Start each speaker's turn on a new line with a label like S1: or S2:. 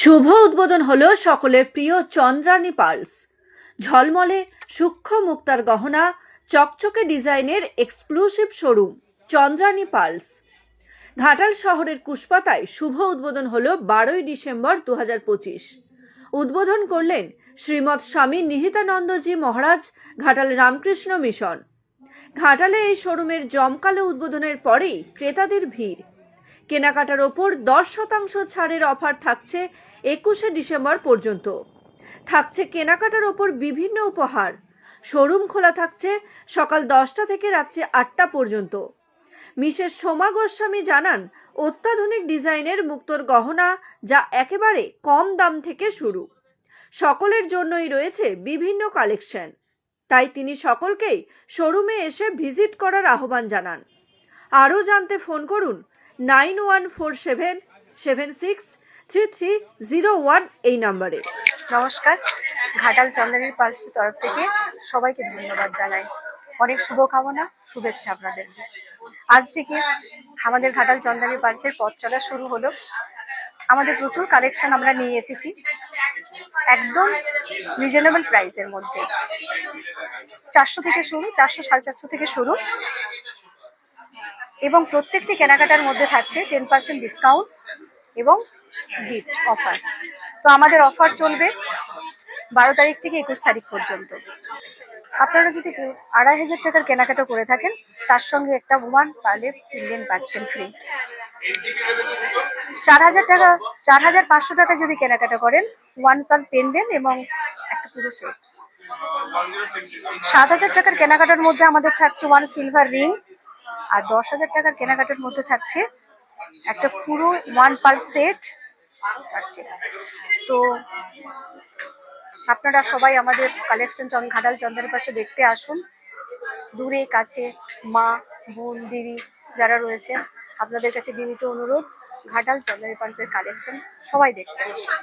S1: শুভ উদ্বোধন হল সকলের প্রিয় চন্দ্রানী পার্লস ঝলমলে সূক্ষ্ম মুক্তার গহনা, চকচকে ডিজাইনের exclusive showroom Chandrani Pearls Ghatal শহরের কুশপাতায় শুভ উদ্বোধন হল বারোই ডিসেম্বর দু হাজার পঁচিশ। উদ্বোধন করলেন শ্রীমৎ স্বামী নিহিতানন্দজি মহারাজ, ঘাটাল রামকৃষ্ণ মিশন। ঘাটালে এই শোরুমের জমকালো উদ্বোধনের পরেই ক্রেতাদের ভিড়। কেনাকাটার ওপর দশ শতাংশ ছাড়ের অফার থাকছে একুশে ডিসেম্বর পর্যন্ত। থাকছে কেনাকাটার ওপর বিভিন্ন উপহার। শোরুম খোলা থাকছে সকাল দশটা থেকে রাত্রি আটটা পর্যন্ত। মিসেস সোমা গোস্বামী জানান, অত্যাধুনিক ডিজাইনের মুক্তোর গহনা যা একেবারে কম দাম থেকে শুরু। সকলের জন্যই রয়েছে বিভিন্ন কালেকশন। তাই তিনি সকলকেই শোরুমে এসে ভিজিট করার আহ্বান জানান। আরও জানতে ফোন করুন nine one four seven seven six, three three zero one এই নম্বরে।
S2: নমস্কার, ঘাটাল চন্দ্রের পার্সের তরফ থেকে সবাইকে ধন্যবাদ জানাই। অনেক শুভকামনা, শুভেচ্ছা আপনাদের আজ থেকে আমাদের ঘাটাল চন্দ্রানী পার্সের পথ চলা শুরু হলো। আমাদের প্রচুর কালেকশন আমরা নিয়ে এসেছি। একদম রিজনেবল প্রাইসের মধ্যে। চারশো থেকে শুরু, চারশো সাড়ে চারশো থেকে শুরু। এবং প্রত্যেকটি কেনাকাটার মধ্যে থাকছে টেন পার্সেন্ট ডিসকাউন্ট এবং গিফট অফার তো আমাদের অফার চলবে বারো তারিখ থেকে একুশ তারিখ পর্যন্ত। আপনারা যদি আড়াই হাজার টাকার কেনাকাটা করে থাকেন, তার সঙ্গে একটা ওয়ান পার্লের পেন্ডেন্ট পাচ্ছেন ফ্রি চার হাজার টাকা, চার হাজার পাঁচশো টাকা যদি কেনাকাটা করেন ওয়ান পার পেন্ডেন্ট এবং একটা পুরো সেট সাত হাজার টাকার কেনাকাটার মধ্যে আমাদের থাকছে ওয়ান সিলভার রিং আর দশ হাজার টাকার কেনাকাটার মধ্যে থাকছে একটা পুরো ওয়ান পার সেট থাকছে তো আপনারা সবাই আমাদের কালেকশন ঘাটাল চন্দ্রের পাশে দেখতে আসুন। দূরে, কাছে মা, বোন, দিদি যারা রয়েছেন, আপনাদের কাছে বিনীত অনুরোধ, ঘাটাল চন্দ্রের পাঞ্চের কালেকশন সবাই দেখতে আসুন।